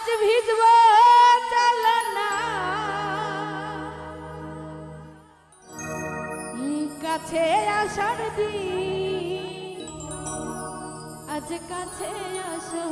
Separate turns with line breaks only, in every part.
আজ ভিজব চল না উম, কাছে আসার দিন আজ কাছে আসো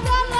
ভিজব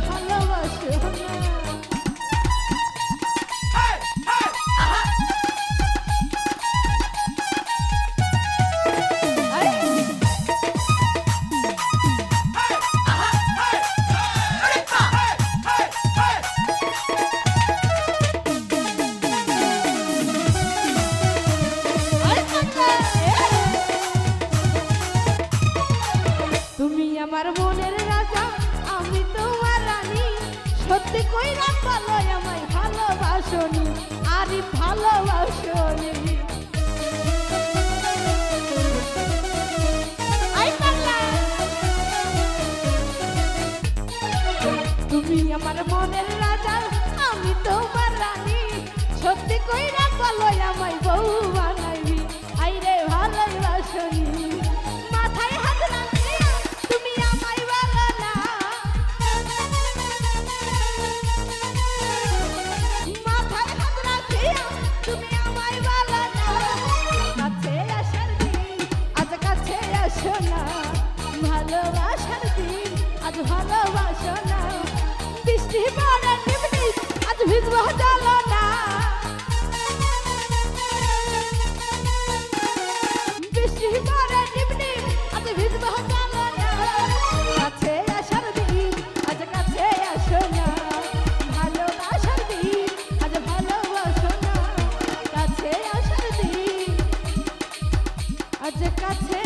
ভালোবাসো না কইরা বলো আমায় ভালোবাসনি আরে ভালোবাসনি। তুমি আমার মনের রাজা, আমি তোমার রানী। সত্যি কইরা বলো, আমায় বউ। ভালোবাসো না। বৃষ্টি পড়ে নিমনি আজ ভিজব চলো না। বৃষ্টি পড়ে নিমনি আজ ভিজব চলো না। কাছে আসার দিন, আজ কাছে আসো না। ভালোবাসার দিন, আজ কাছে